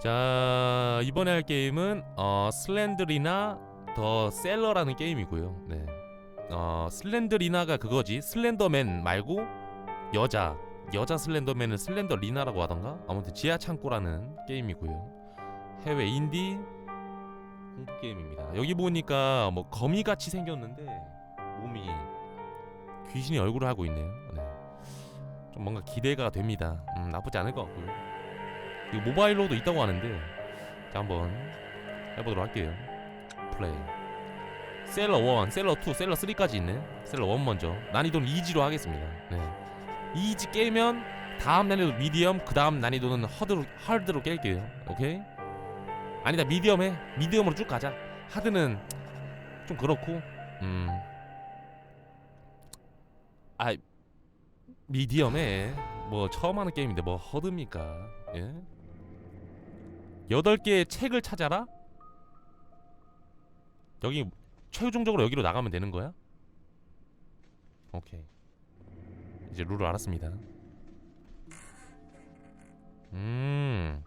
자 이번에 할 게임은 어, 슬렌드리나 더 셀러라는 게임이고요. 네. 어, 슬렌드리나가 그거지. 슬렌더맨 말고 여자 여자 슬렌더맨을 슬렌더리나라고 하던가. 아무튼 지하 창고라는 게임이고요. 해외 인디 공포 게임입니다. 여기 보니까 뭐 거미 같이 생겼는데 몸이 귀신이 얼굴을 하고 있네요. 네. 좀 뭔가 기대가 됩니다. 음, 나쁘지 않을 것 같고요. 이거 모바일로도 있다고 하는데 자 한번 해보도록 할게요. 플레이. 셀러 1, 셀러 2, 셀러 3까지 있네. 셀러 1 먼저 난이도는 이지로 하겠습니다. 네. 이지 깨면 다음 난이도 미디엄, 그 다음 난이도는 하드로 하드로 깰게요. 오케이? 아니다 미디엄 해. 미디엄으로 쭉 가자. 하드는 좀 그렇고, 음, 아 미디엄에 뭐 처음 하는 게임인데 뭐 허드입니까? 예? 여덟 개의 책을 찾아라? 여기 최종적으로 여기로 나가면 되는 거야? 오케이. 이제 룰을 알았습니다. 음.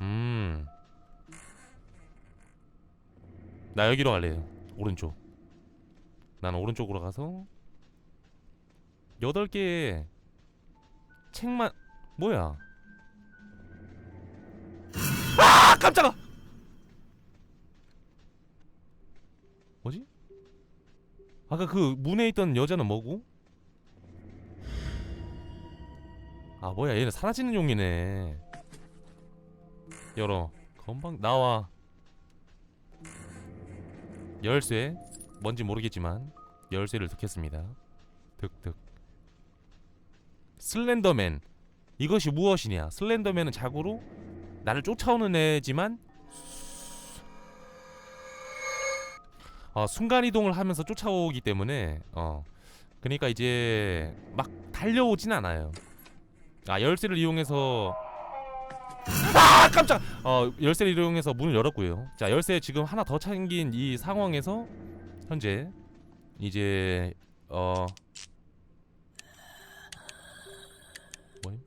음. 나 여기로 갈래요. 오른쪽. 나는 오른쪽으로 가서 여덟 개의 책만 뭐야? 깜짝아! 뭐지? 아까 그 문에 있던 여자는 뭐고? 아 뭐야 얘는 사라지는 용이네. 열어. 건방 나와. 열쇠. 뭔지 모르겠지만 열쇠를 득했습니다. 득득. 슬렌더맨. 이것이 무엇이냐? 슬렌더맨은 자고로 나를 쫓아오는 애지만 어, 순간 이동을 하면서 쫓아오기 때문에 어 그러니까 이제 막 달려오진 않아요. 아 열쇠를 이용해서 아 깜짝 어 열쇠를 이용해서 문을 열었고요. 자 열쇠 지금 하나 더 챙긴 이 상황에서 현재 이제 어 뭐임?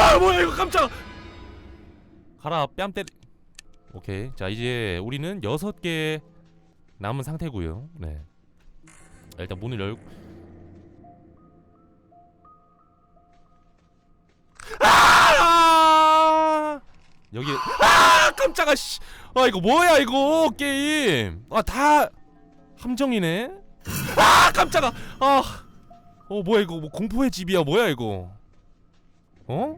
아 뭐야 이거 깜짝. 가라 뺨 때리. 오케이. 자 이제 우리는 여섯 개 남은 상태고요. 네. 자, 일단 문을 열고 아! 여기. 아 깜짝아 씨. 아 이거 뭐야 이거 게임. 아 다 함정이네. 아 깜짝아. 아 어 뭐야 이거 뭐 공포의 집이야 뭐야 이거. 어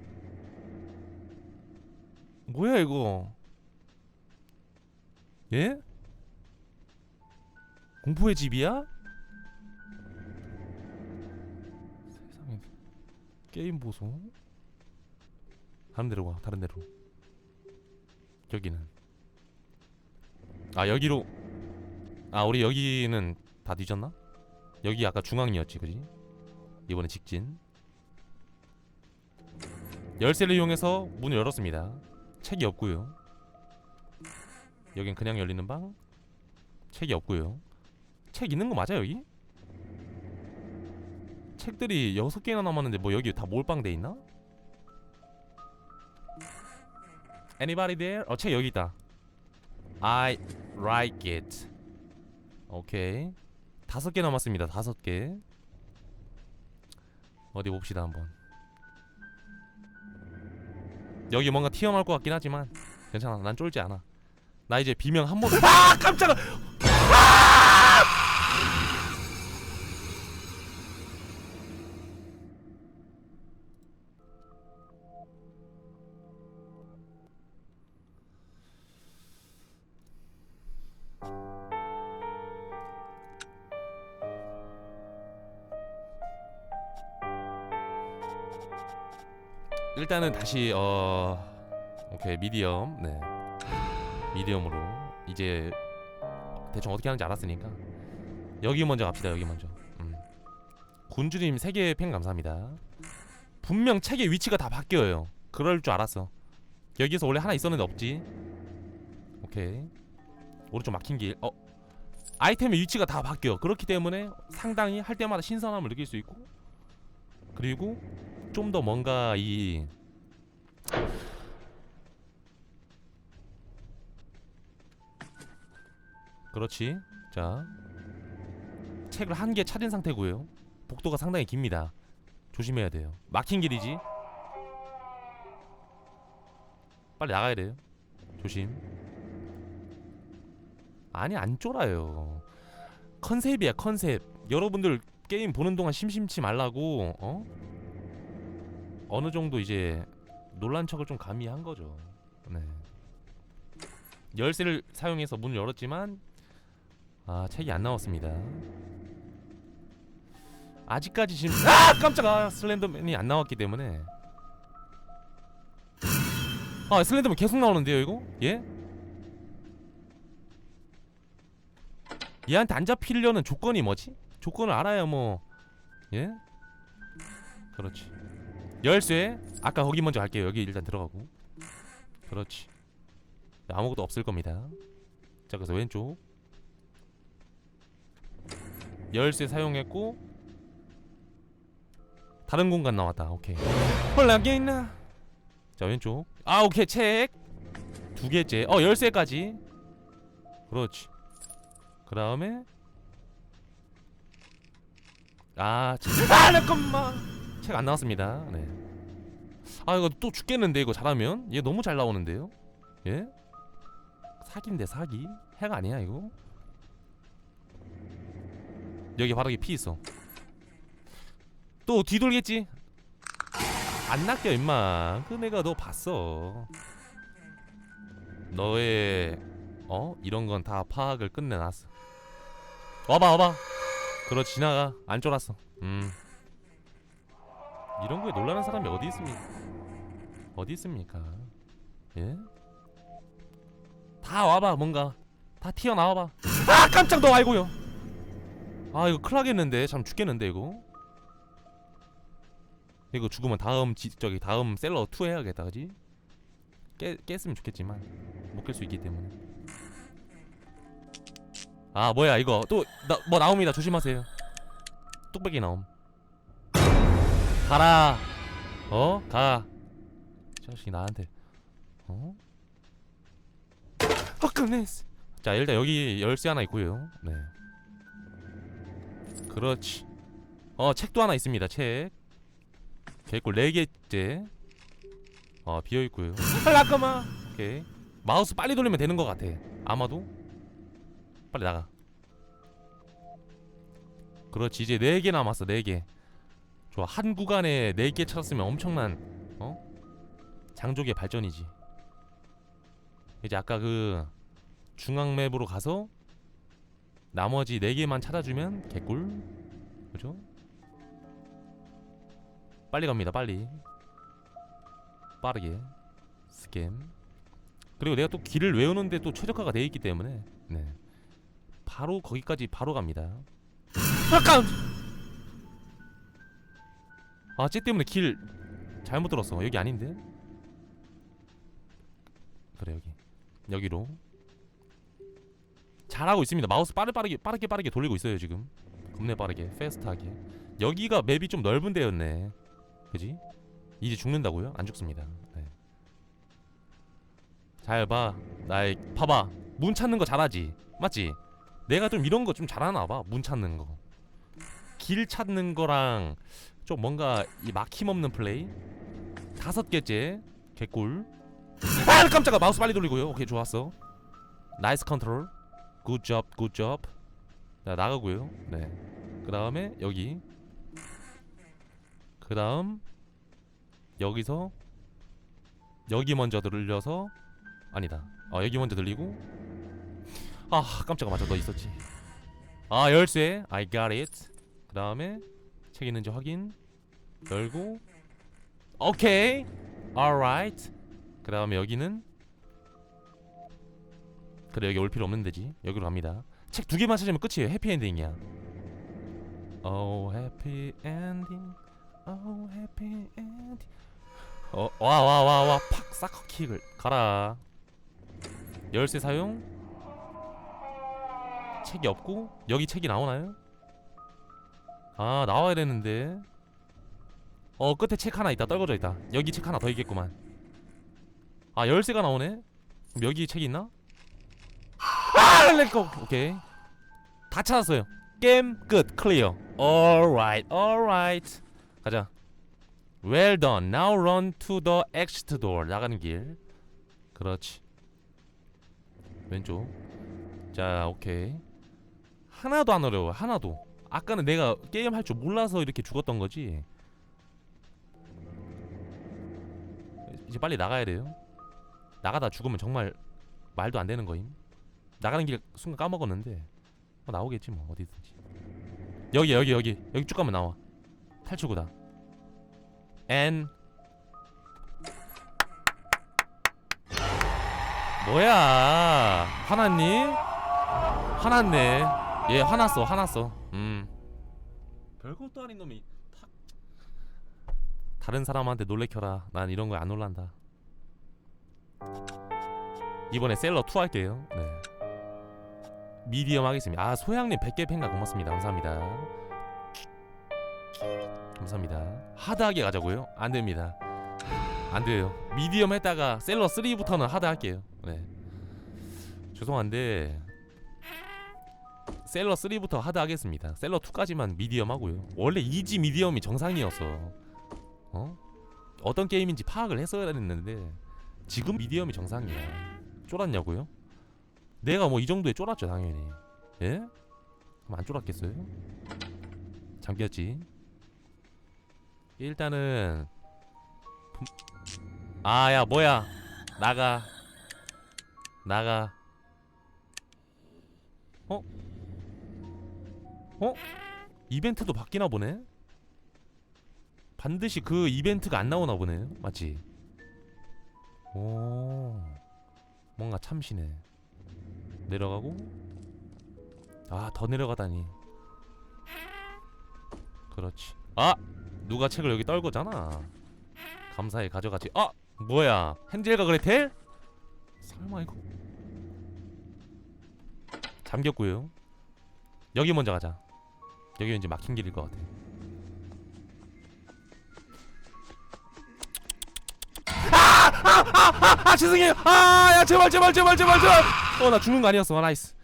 뭐야 이거? 예? 공포의 집이야? 세상에. 게임 보소. 다른 데로 가 다른 데로. 여기는. 아 여기로. 아 우리 여기는 다 뒤졌나? 여기 아까 중앙이었지 그지? 이번에 직진. 열쇠를 이용해서 문을 열었습니다 책이 없고요 여긴 그냥 열리는 방 책이 없고요 책 있는 거 맞아 여기? 책들이 여섯 개나 남았는데 뭐 여기 다 몰빵 돼 있나? Anybody there? 어, 책 여기 있다. I like it. 오케이. 다섯 개 남았습니다. 다섯 개. 어디 봅시다 한번. 여기 뭔가 튀어나올 것 같긴 하지만 괜찮아. 난 쫄지 않아. 나 이제 비명 한 번. 아 깜짝아. 일단은 다시 어 오케이 미디엄. 네. 미디엄으로. 이제 대충 어떻게 하는지 알았으니까. 여기 먼저 갑시다 여기 먼저. 음. 군주님 세개 팬 감사합니다. 분명 책의 위치가 다 바뀌어요. 그럴 줄 알았어. 여기에서 원래 하나 있었는데 없지. 오케이. 오른쪽 막힌 길 어. 아이템의 위치가 다 바뀌어. 그렇기 때문에 상당히 할 때마다 신선함을 느낄 수 있고. 그리고 좀 더 뭔가 이 그렇지. 자. 책을 한개 찾은 상태고요. 복도가 상당히 깁니다. 조심해야 돼요. 막힌 길이지. 빨리 나가야 돼요. 조심. 아니 안 쫄아요. 컨셉이야 컨셉. 여러분들 게임 보는 동안 심심치 말라고 어? 어느 정도 이제 놀란 척을 좀 가미한 거죠. 네. 열쇠를 사용해서 문을 열었지만 아 책이 안 나왔습니다. 아직까지 지금 아 깜짝아 슬렌더맨이 안 나왔기 때문에. 아 슬렌더맨 계속 나오는데요 이거? 예? 얘한테 안 잡히려는 조건이 뭐지? 조건을 알아야 뭐. 예? 그렇지. 열쇠 아까 거기 먼저 갈게요. 여기 일단 들어가고. 그렇지. 아무것도 없을 겁니다. 자 그래서 왼쪽 열쇠 사용했고 다른 공간 나왔다. 오케이. 헐라 게임나. 자 왼쪽. 아 오케이. 책두 개째. 어 열쇠까지. 그렇지. 그 다음에 아, 책- 아 잠깐만. 책 안 나왔습니다. 네. 아 이거 또 죽겠는데 이거 잘하면? 얘 너무 잘 나오는데요? 예? 사기인데 사기? 해가 아니야 이거 여기 바닥에 피 있어. 또 뒤돌겠지? 안 낚여 임마. 그 내가 너 봤어. 너의 어? 이런 건 다 파악을 끝내놨어. 와봐 와봐. 그렇지 지나가. 안 쫄았어. 음. 이런 거에 놀라는 사람이 어디 있습니까? 어디 있습니까? 예? 다 와봐 뭔가. 다 튀어나와봐. 아 깜짝 너 아이고요 아 이거 큰일 나겠는데. 참 죽겠는데 이거? 이거 죽으면 다음 지, 저기 다음 셀러 2 해야겠다 그지? 깨, 깼으면 좋겠지만 못 깰 수 있기 때문에. 아 뭐야 이거? 또 뭐 나옵니다. 조심하세요. 뚝배기 나옴. 가라. 어? 가. 자식이 나한테. 어? 헛금네스 자 일단 여기 열쇠 하나 있고요. 네 그렇지. 어 책도 하나 있습니다 책. 개꿀 4개째. 어 비어있고요. 잠깐만 오케이. 마우스 빨리 돌리면 되는 것 같아. 아마도. 빨리 나가. 그렇지 이제 4개 남았어 4개. 좋아 한 구간에 4개 찾았으면 엄청난 어? 장족의 발전이지. 이제 아까 그 중앙 맵으로 가서 나머지 4개만 찾아주면 개꿀. 그죠? 빨리 갑니다 빨리. 빠르게. 스캔. 그리고 내가 또 길을 외우는데 또 최적화가 돼 있기 때문에. 네. 바로 거기까지 바로 갑니다. 잠깐 아쟤 때문에 길 잘못 들었어. 여기 아닌데? 그래 여기. 여기로 잘하고 있습니다. 마우스 빠르 빠르게 빠르게 빠르게 돌리고 있어요 지금. 겁내 빠르게 페스트하게. 여기가 맵이 좀 넓은 데였네. 그지? 이제 죽는다고요? 안 죽습니다. 네. 잘 봐. 나의 봐봐. 문 찾는 거 잘하지? 맞지? 내가 좀 이런 거 좀 잘하나 봐 문 찾는 거. 길 찾는 거랑 좀 뭔가 이 막힘없는 플레이? 다섯 개째? 개꿀? 아 깜짝아! 마우스 빨리 돌리고요. 오케이 좋았어. 나이스 컨트롤 굿잡 굿잡 자 나가고요. 네그 다음에 여기. 그 다음 여기서 여기 먼저 들려서 아니다. 아 여기 먼저 들리고. 아 깜짝아 맞아. 너 있었지. 아 열쇠. I got it. 그 다음에 책 있는지 확인. 열고. 오케이. Alright 그 다음에 여기는 그래 여기 올 필요 없는 데지. 여기로 갑니다. 책 두 개만 찾으면 끝이에요. 해피엔딩이야. Ending. Oh happy ending. 어와 와 와 와. 팍! 사커킥을. 가라. 열쇠 사용. 책이 없고. 여기 책이 나오나요? 아 나와야 되는데. 어 끝에 책 하나 있다. 떨궈져 있다. 여기 책 하나 더 있겠구만. 아 열쇠가 나오네? 여기 책 있나? 아 렛고 오케이. 다 찾았어요. 게임 끝. 클리어 alright alright 가자. Well done. Now run to the exit door. 나가는 길. 그렇지. 왼쪽. 자 오케이. 하나도 안 어려워. 하나도. 아까는 내가 게임 할 줄 몰라서 이렇게 죽었던 거지. 이제 빨리 나가야 돼요. 나가다 죽으면 정말 말도 안 되는 거임 나가는 길 순간 까먹었는데 뭐 나오겠지 뭐 어디든지. 여기 여기 여기. 여기 쭉 가면 나와. 탈출구다. N. 뭐야? 화났니? 화났네. 얘 화났어 화났어. 음. 별것도 아닌 놈이 탁. 다른 사람한테 놀래켜라. 난 이런 거에 안 놀란다. 이번에 셀러 2 할게요. 네 미디엄 하겠습니다. 아 소양님 100개 팬가 고맙습니다. 감사합니다. 감사합니다. 하드하게 가자고요? 안 됩니다. 안 돼요. 미디엄 했다가 셀러 3부터는 하드 할게요. 네. 죄송한데 셀러 3부터 하드 하겠습니다. 셀러 2까지만 미디엄 하고요. 원래 이지 미디엄이 정상이었어 어? 어떤 게임인지 파악을 했어야 했는데 지금 미디엄이 정상이야. 쫄았냐고요? 내가 뭐 이 정도에 쫄았죠 당연히 예? 그럼 안 쫄았겠어요? 잠겼지 일단은 아 야 뭐야 나가 나가 어? 어? 이벤트도 바뀌나 보네? 반드시 그 이벤트가 안 나오나 보네 맞지? 오 뭔가 참시네 내려가고. 아 더 내려가다니. 그렇지. 아 누가 책을 여기 떨고잖아. 감사히 가져가지. 아 뭐야? 헨젤과 그레텔? 설마 이거? 잠겼고요. 여기 먼저 가자. 여기 왠지 막힌 길일 것 같아 아 죄송해요. 아 야 제발 제발 제발 제발 제발. 어 나 죽는 거 아니었어. 아, 나이스.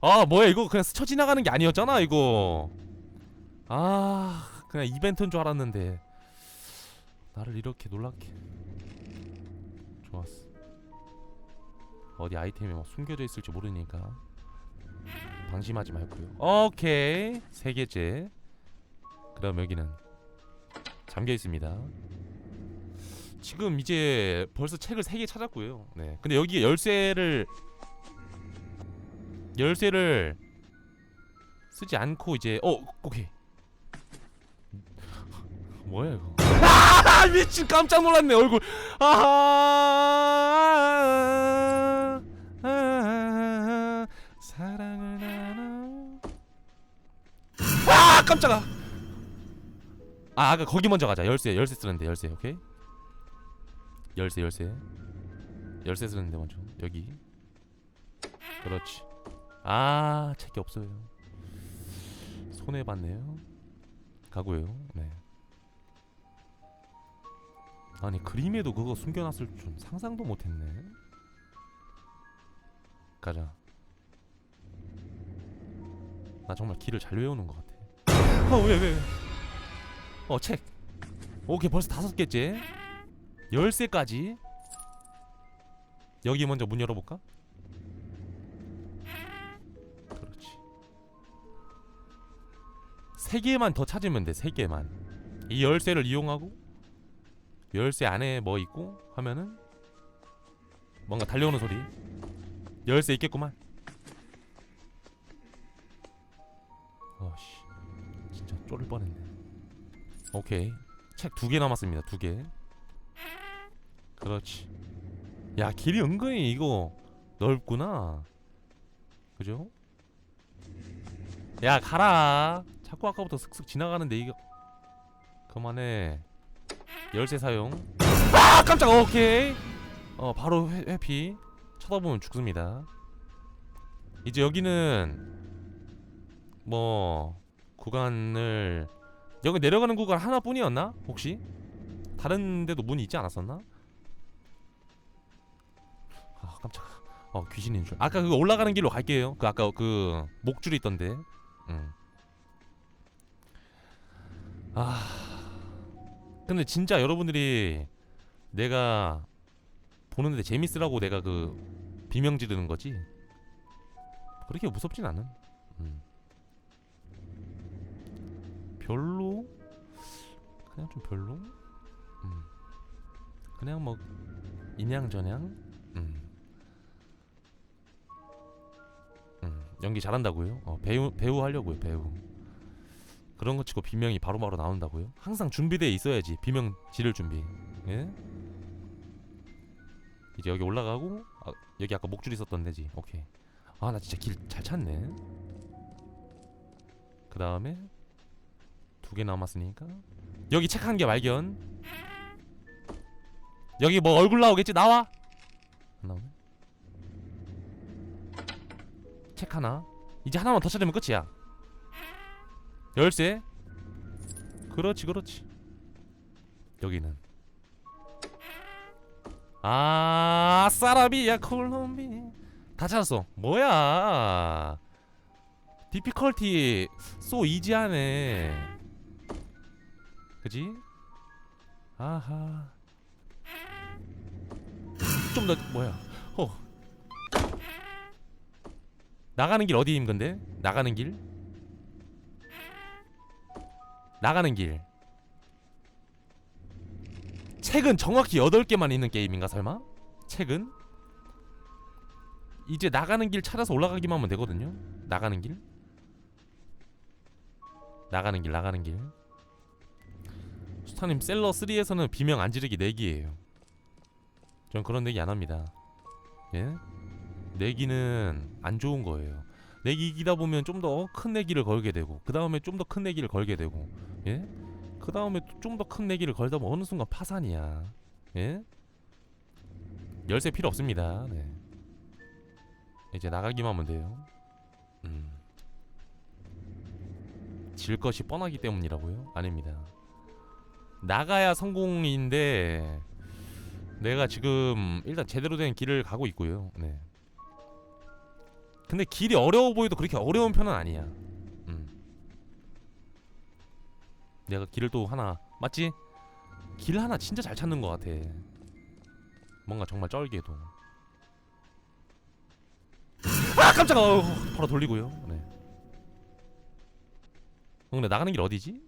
아 뭐야 이거 그냥 스쳐 지나가는 게 아니었잖아 이거. 아 그냥 이벤트인 줄 알았는데. 나를 이렇게 놀랍게. 좋았어. 어디 아이템이 뭐 숨겨져 있을지 모르니까. 방심하지 말고요. 오케이. 세 개째. 그다음 여기는 잠겨 있습니다 지금 이제 벌써 책을 세개 찾았고요. 네. 근데 여기 열쇠를 열쇠를 쓰지 않고 이제 어 오케이. 뭐야 이거? 아 미친 깜짝 놀랐네 얼굴. 아 아, 사랑을 나눠. 아 깜짝아. 아 아까 거기 먼저 가자. 열쇠 열쇠 쓰는데 열쇠 오케이 열쇠 열쇠. 열쇠 쓰는데 먼저. 여기. 그렇지. 아 책이 없어요. 손해 봤네요. 가고요. 네. 아니 그림에도 그거 숨겨놨을 줄 상상도 못했네. 가자. 나 정말 길을 잘 외우는 것 같아. 어왜 왜, 왜? 어책. 오케이 벌써 다섯 개째 열쇠까지. 여기 먼저 문 열어볼까? 그렇지. 세 개만 더 찾으면 돼세 개만. 이 열쇠를 이용하고 열쇠 안에 뭐 있고 하면은 뭔가 달려오는 소리. 열쇠 있겠구만. 어씨 진짜 쫄을 뻔했네. 오케이. 책 두 개 남았습니다 두개 그렇지. 야 길이 은근히 이거 넓구나. 그죠? 야 가라. 자꾸 아까부터 슥슥 지나가는데 이거. 그만해. 열쇠 사용. 아 깜짝 오케이. 어 바로 회, 회피. 쳐다보면 죽습니다. 이제 여기는 뭐 구간을 여기 내려가는 구간 하나뿐이었나? 혹시? 다른 데도 문이 있지 않았었나 아 깜짝 어 귀신인 줄. 아까 그 올라가는 길로 갈게요. 그 아까 그 목줄 있던데. 음. 아. 근데 진짜 여러분들이 내가 보는데 재밌으라고 내가 그 비명 지르는 거지. 그렇게 무섭진 않은. 음. 별로. 그냥 좀 별로. 음. 그냥 뭐 인양저냥. 음. 연기 잘한다고요? 어, 배우 배우 하려고요 배우. 그런 거 치고 비명이 바로 바로 나온다고요? 항상 준비돼 있어야지 비명 지를 준비. 예? 이제 여기 올라가고 아, 여기 아까 목줄 있었던 데지. 오케이. 아 나 진짜 길 잘 찾네. 그 다음에 두 개 남았으니까 여기 책 한 개 발견. 여기 뭐 얼굴 나오겠지? 나와. 안 나오네. 책 하나. 이제 하나만 더 찾으면 끝이야. 열쇠. 그렇지, 그렇지. 여기는 아, 사라비아 콜롬비. 다 찾았어. 뭐야? 디피컬티 소 이지하네. 그지? 아하. 좀 더 뭐야? 나가는 길 어디임 근데? 나가는 길? 나가는 길. 책은 정확히 8개만 있는 게임인가 설마? 책은? 이제 나가는 길 찾아서 올라가기만 하면 되거든요. 나가는 길. 나가는 길, 나가는 길. 수타님 셀러 3에서는 비명 안 지르기 내기예요. 전 그런 내기 안 합니다. 예? 내기는 안 좋은 거예요. 내기 이기다 보면 좀 더 큰 내기를 걸게 되고 그 다음에 좀 더 큰 내기를 걸게 되고 예? 그 다음에 좀 더 큰 내기를 걸다 보면 어느 순간 파산이야. 예? 열쇠 필요 없습니다. 네. 이제 나가기만 하면 돼요. 음. 질 것이 뻔하기 때문이라고요? 아닙니다. 나가야 성공인데 내가 지금 일단 제대로 된 길을 가고 있고요. 네. 근데 길이 어려워 보여도 그렇게 어려운 편은 아니야. 음. 내가 길을 또 하나 맞지? 길 하나 진짜 잘 찾는 것 같아. 뭔가 정말 쩔게도. 아 깜짝아! 어, 바로 돌리고요. 네. 어, 근데 나가는 길 어디지?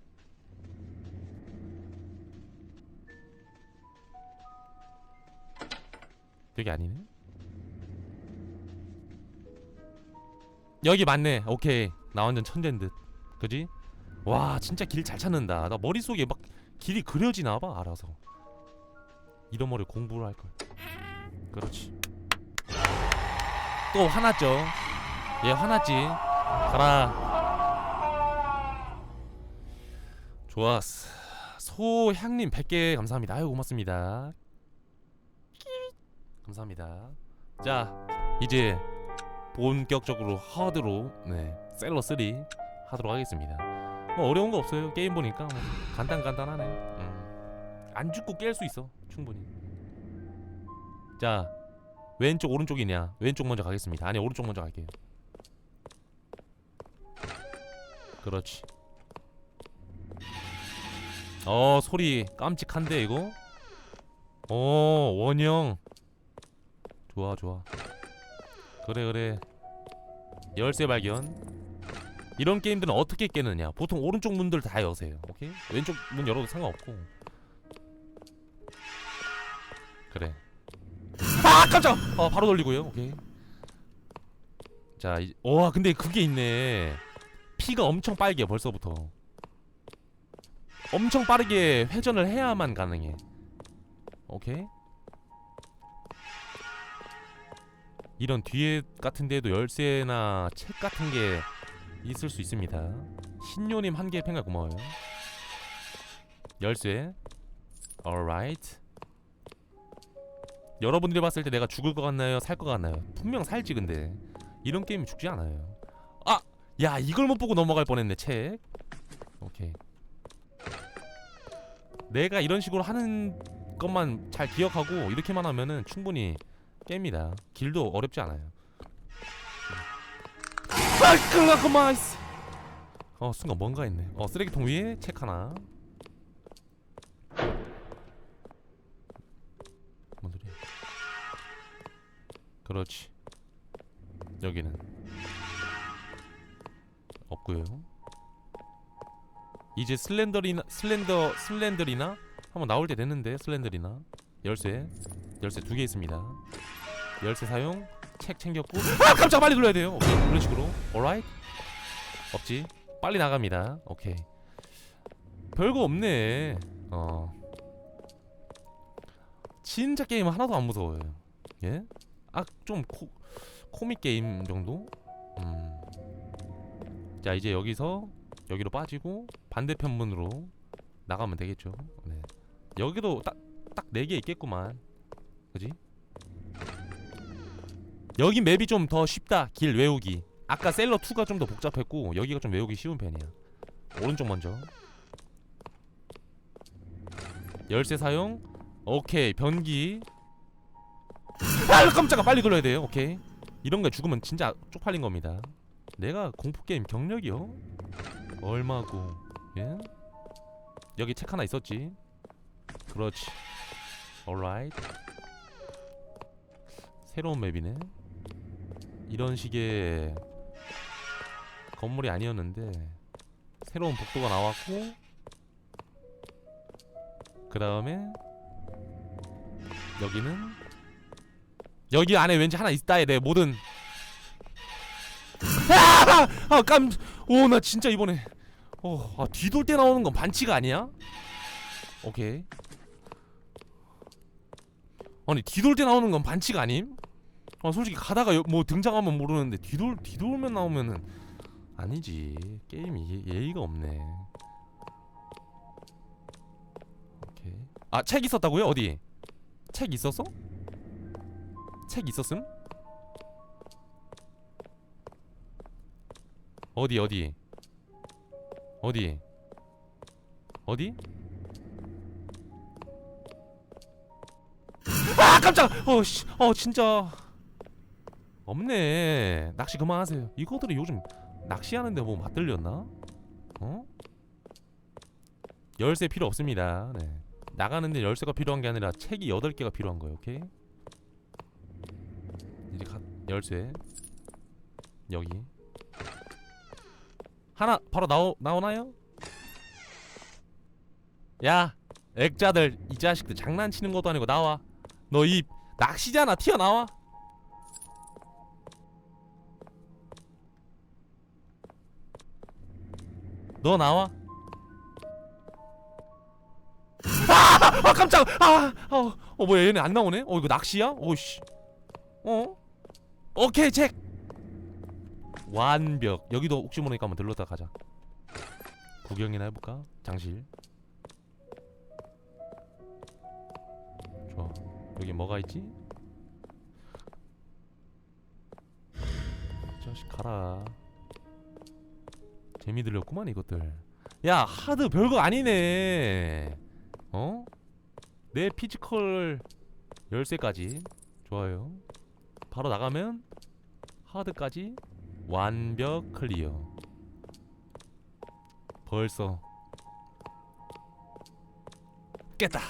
여기 아니네. 여기 맞네. 오케이. 나 완전 천재인 듯. 그지? 와, 진짜 길 잘 찾는다. 나 머릿속에 막 길이 그려지나 봐, 알아서. 이런 머리 공부를 할 걸. 그렇지. 또 화났죠. 얘 화났지. 가라. 좋았어. 소향님 100개 감사합니다. 아유 고맙습니다. 감사합니다. 자, 이제 본격적으로 하드로 네 셀러 3 하도록 하겠습니다. 뭐 어려운 거 없어요. 게임 보니까 뭐 간단 간단하네. 음. 안 죽고 깰 수 있어 충분히. 자 왼쪽 오른쪽이냐? 왼쪽 먼저 가겠습니다. 아니 오른쪽 먼저 갈게요. 그렇지. 어 소리 깜찍한데 이거? 어 원형. 좋아 좋아. 그래 그래. 열쇠 발견. 이런 게임들은 어떻게 깨느냐? 보통 오른쪽 문들 다 여세요. 오케이? 왼쪽 문 열어도 상관없고. 그래. 아 깜짝! 어 바로 돌리고요. 오케이. 자, 이, 와 근데 그게 있네. 피가 엄청 빨개 벌써부터. 엄청 빠르게 회전을 해야만 가능해. 오케이. 이런 뒤에 같은 데도 열쇠나 책 같은 게 있을 수 있습니다. 신요님 한개 팽가 고마워요. 열쇠. alright. 여러분들이 봤을 때 내가 죽을 것 같나요? 살 것 같나요? 분명 살지 근데 이런 게임은 죽지 않아요. 아, 야 이걸 못 보고 넘어갈 뻔했네 책. 오케이. 내가 이런 식으로 하는 것만 잘 기억하고 이렇게만 하면은 충분히 깹니다. 길도 어렵지 않아요. 아, 클라코마이스. 어 순간 뭔가 했네. 어 쓰레기통 위에 책 하나. 뭔 소리야? 그렇지. 여기는 없고요. 이제 슬렌더리나 슬렌더 슬렌더리나 한번 나올 때 됐는데 슬렌더리나 열쇠 열쇠 두 개 있습니다. 열쇠 사용 책 챙겼고 아 깜짝 빨리 눌러야 돼요. 오케이 그런 식으로 alright 없지 빨리 나갑니다. 오케이 별거 없네. 어 진짜 게임 하나도 안 무서워요. 예? 아좀 코믹 게임 정도? 음. 자 이제 여기서 여기로 빠지고 반대편 문으로 나가면 되겠죠. 네. 여기도 딱 딱 네 개 있겠구만. 그지? 여기 맵이 좀 더 쉽다. 길 외우기. 아까 셀러 2가 좀 더 복잡했고 여기가 좀 외우기 쉬운 편이야. 오른쪽 먼저. 열쇠 사용. 오케이. 변기. 아 깜짝아 빨리 눌러야 돼요. 오케이. 이런 거 죽으면 진짜 쪽팔린 겁니다. 내가 공포 게임 경력이요? 얼마고? 예? 여기 책 하나 있었지. 그렇지. Alright. 새로운 맵이네. 이런 식의 건물이 아니었는데 새로운 복도가 나왔고 그 다음에 여기는 여기 안에 왠지 하나 있다에 내 모든 아, 깜, 오, 나 진짜 이번에, 어, 아, 뒤돌 때 나오는 건 반치가 아니야? 오케이. 아니, 뒤돌 때 나오는 건 반치가 아님? 아, 솔직히 가다가 여- 뭐 등장하면 모르는데 뒤돌 뒤돌면 나오면은 아니지. 게임이 예, 예의가 없네. 오케이. 아, 책 있었다고요? 어디? 책 있었어? 책 있었음? 어디 어디 어디 어디 깜짝! 어씨. 어 진짜. 없네. 낚시 그만하세요. 이거들이 요즘 낚시하는데 뭐 맛들렸나? 어? 열쇠 필요 없습니다. 네. 나가는데 열쇠가 필요한 게 아니라 책이 8개가 필요한 거예요. 오케이? 이제 가, 열쇠. 여기. 하나 바로 나오 나오나요? 야! 액자들 이 자식들 장난치는 것도 아니고 나와 너 이 낚시잖아 튀어나와. 너 나와. 아, 아 깜짝. 아, 어, 어 뭐야 얘네 안 나오네? 어 이거 낚시야? 오씨. 어? 오케이 책 완벽. 여기도 혹시 모르니까 한번 들렀다 가자. 구경이나 해볼까? 장실 여기 뭐가 있지? 이 자식 가라. 재미 들렸구만 이것들. 야 하드 별거 아니네. 어? 내 피지컬 열쇠까지. 좋아요. 바로 나가면 하드까지 완벽 클리어. 벌써. 깼다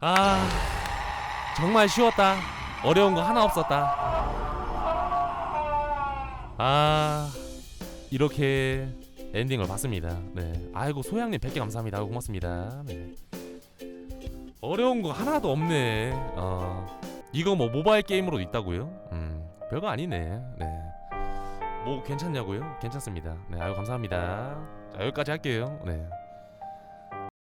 아 정말 쉬웠다 어려운 거 하나 없었다 아 이렇게 엔딩을 봤습니다 네 아이고 소양님 100개 감사합니다 고맙습니다 네. 어려운 거 하나도 없네 어 이거 뭐 모바일 게임으로도 있다고요 음 별거 아니네 네. 뭐 괜찮냐고요? 괜찮습니다. 네, 아유 감사합니다. 자, 여기까지 할게요. 네.